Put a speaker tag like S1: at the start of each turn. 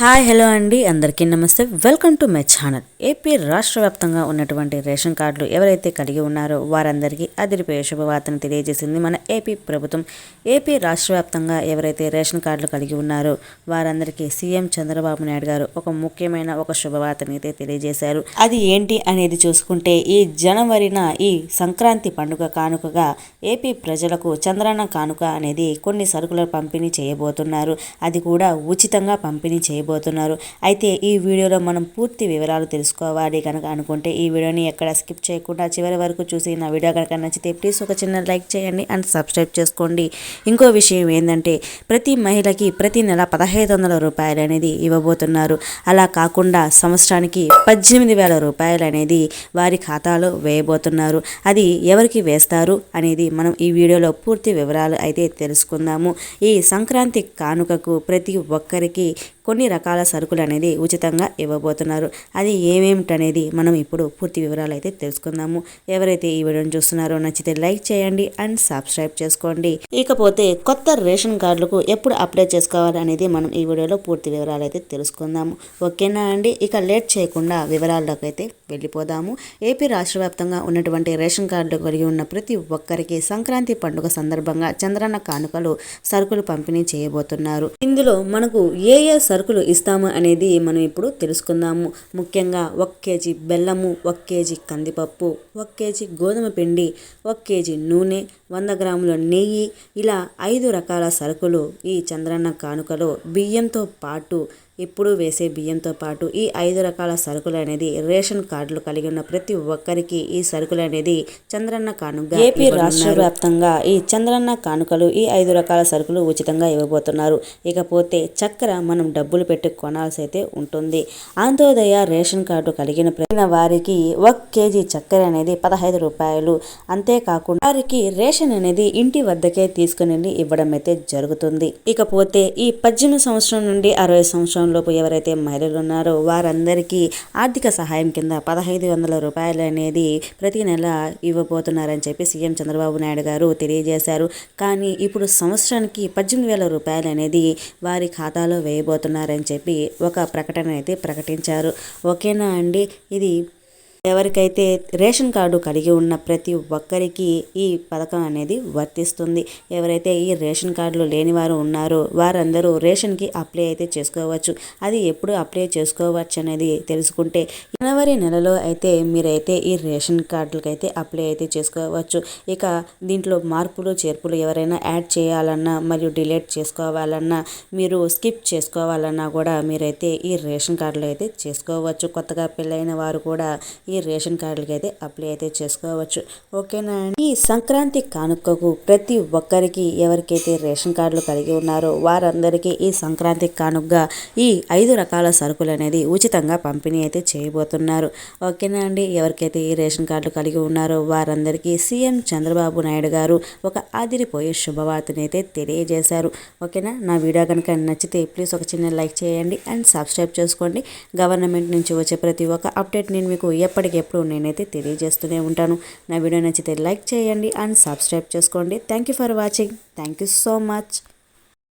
S1: Hi hello అండి. అందరికీ నమస్తే. Welcome to my channel. AP రాష్ట్ర వ్యాప్తంగా ఉన్నటువంటి రేషన్ కార్డులు ఎవరైతే కలిగి ఉన్నారో వారందరికీ అదిరిపోయే శుభవార్తను తెలియజేసింది మన ఏపీ ప్రభుత్వం. ఏపీ రాష్ట్ర వ్యాప్తంగా ఎవరైతే రేషన్ కార్డులు కలిగి ఉన్నారో వారందరికీ సీఎం చంద్రబాబు నాయుడు గారు ఒక ముఖ్యమైన ఒక శుభవార్తను అయితే తెలియజేశారు. అది ఏంటి అనేది చూసుకుంటే ఈ జనవరిన ఈ సంక్రాంతి పండుగ కానుకగా ఏపీ ప్రజలకు చంద్రాన కానుక అనేది కొన్ని సరుకుల పంపిణీ చేయబోతున్నారు. అది కూడా ఉచితంగా పంపిణీ చేయబోతున్నారు అయితే ఈ వీడియోలో మనం పూర్తి వివరాలు తెలుసుకోవాలి కనుక అనుకుంటే ఈ వీడియోని ఎక్కడ స్కిప్ చేయకుండా చివరి వరకు చూసి నా వీడియో కనుక నచ్చితే ప్లీజ్ ఒక చిన్న లైక్ చేయండి అండ్ సబ్స్క్రైబ్ చేసుకోండి. ఇంకో విషయం ఏంటంటే ప్రతి మహిళకి ప్రతి నెల పదహైదు వందల రూపాయలు అనేది ఇవ్వబోతున్నారు. అలా కాకుండా సంవత్సరానికి పద్దెనిమిది వేల రూపాయలు అనేది వారి ఖాతాలో వేయబోతున్నారు. అది ఎవరికి వేస్తారు అనేది మనం ఈ వీడియోలో పూర్తి వివరాలు అయితే తెలుసుకుందాము. ఈ సంక్రాంతి కానుకకు ప్రతి ఒక్కరికి కొన్ని రకాల సరుకులు అనేది ఉచితంగా ఇవ్వబోతున్నారు. అది ఏమేమిటనేది మనం ఇప్పుడు పూర్తి వివరాలు అయితే తెలుసుకుందాము. ఎవరైతే ఈ వీడియోని చూస్తున్నారో నచ్చితే లైక్ చేయండి అండ్ సబ్స్క్రైబ్ చేసుకోండి. ఇకపోతే కొత్త రేషన్ కార్డులకు ఎప్పుడు అప్లై చేసుకోవాలి అనేది మనం ఈ వీడియోలో పూర్తి వివరాలు అయితే తెలుసుకుందాము. ఓకేనా అండి? ఇక లేట్ చేయకుండా వివరాల్లోకి అయితే వెళ్ళిపోదాము. ఏపీ రాష్ట్ర వ్యాప్తంగా ఉన్నటువంటి రేషన్ కార్డులు కలిగి ఉన్న ప్రతి ఒక్కరికి సంక్రాంతి పండుగ సందర్భంగా చంద్రన్న కానుకలు సరుకులు పంపిణీ చేయబోతున్నారు. ఇందులో మనకు ఏ ఏ సరుకులు ఇస్తాము అనేది మనం ఇప్పుడు తెలుసుకుందాము. ముఖ్యంగా ఒక కేజీ బెల్లము ఒక కేజీ కందిపప్పు ఒక కేజీ గోధుమ పిండి ఒక కేజీ నూనె వంద గ్రాముల నెయ్యి ఇలా ఐదు రకాల సరుకులు ఈ చంద్రన్న కానుకలో బియ్యంతో పాటు ఎప్పుడూ వేసే బియ్యంతో పాటు ఈ ఐదు రకాల సరుకులు అనేది రేషన్ కార్డులు కలిగి ఉన్న ప్రతి ఒక్కరికి ఈ సరుకులు అనేది చంద్రన్న కానుక ఏపీ రాష్ట్ర వ్యాప్తంగా ఈ చంద్రన్న కానుకలు ఈ ఐదు రకాల సరుకులు ఉచితంగా ఇవ్వబోతున్నారు. ఇకపోతే చక్కెర మనం డబ్బులు పెట్టి కొనాల్సి అయితే ఉంటుంది. అంత్యోదయ రేషన్ కార్డు కలిగిన ప్రతి వారికి ఒక కేజీ చక్కెర అనేది పదహైదు రూపాయలు. అంతేకాకుండా వారికి రేషన్ అనేది ఇంటి వద్దకే తీసుకుని ఇవ్వడం అయితే జరుగుతుంది. ఇకపోతే ఈ పద్దెనిమిది సంవత్సరం నుండి అరవై సంవత్సరం లోపు ఎవరైతే మహిళలు ఉన్నారో వారందరికీ ఆర్థిక సహాయం కింద పదహైదు వందల రూపాయలు అనేది ప్రతి నెల ఇవ్వబోతున్నారని చెప్పి సీఎం చంద్రబాబు నాయుడు గారు తెలియజేశారు. కానీ ఇప్పుడు సంవత్సరానికి పద్దెనిమిది వేల రూపాయలు అనేది వారి ఖాతాలో వేయబోతున్నారని చెప్పి ఒక ప్రకటన అయితే ప్రకటించారు. ఓకేనా అండి? ఇది ఎవరికైతే రేషన్ కార్డు కలిగి ఉన్న ప్రతి ఒక్కరికి ఈ పథకం అనేది వర్తిస్తుంది. ఎవరైతే ఈ రేషన్ కార్డులు లేని వారు ఉన్నారో వారందరూ రేషన్కి అప్లై అయితే చేసుకోవచ్చు. అది ఎప్పుడు అప్లై చేసుకోవచ్చు అనేది తెలుసుకుంటే జనవరి నెలలో అయితే మీరైతే ఈ రేషన్ కార్డులకైతే అప్లై అయితే చేసుకోవచ్చు. ఇక దీంట్లో మార్పులు చేర్పులు ఎవరైనా యాడ్ చేయాలన్నా మరియు డిలీట్ చేసుకోవాలన్నా మీరు స్కిప్ చేసుకోవాలన్నా కూడా మీరైతే ఈ రేషన్ కార్డులు అయితే చేసుకోవచ్చు. కొత్తగా పెళ్ళైన వారు కూడా ఈ రేషన్ కార్డులకి అయితే అప్లై అయితే చేసుకోవచ్చు. ఓకేనా ఈ సంక్రాంతి కానుకకు ప్రతి ఒక్కరికి ఎవరికైతే రేషన్ కార్డులు కలిగి ఉన్నారో వారందరికీ ఈ సంక్రాంతి కానుకగా ఈ ఐదు రకాల సరుకులు అనేది ఉచితంగా పంపిణీ అయితే చేయబోతున్నారు. ఓకేనా అండి? ఎవరికైతే ఈ రేషన్ కార్డులు కలిగి ఉన్నారో వారందరికీ సీఎం చంద్రబాబు నాయుడు గారు ఒక ఆదిరిపోయే శుభవార్తని అయితే తెలియజేశారు. ఓకేనా? నా వీడియో కనుక నచ్చితే ప్లీజ్ ఒక చిన్న లైక్ చేయండి. అండ్ సబ్స్క్రైబ్ చేసుకోండి. గవర్నమెంట్ నుంచి వచ్చే ప్రతి ఒక్క అప్డేట్ నేను మీకు ఎప్పటికెప్పుడు నేనైతే తెలియజేస్తూనే ఉంటాను. నా వీడియో నచ్చితే లైక్ చేయండి అండ్ సబ్స్క్రైబ్ చేసుకోండి. Thank you for watching thank you so much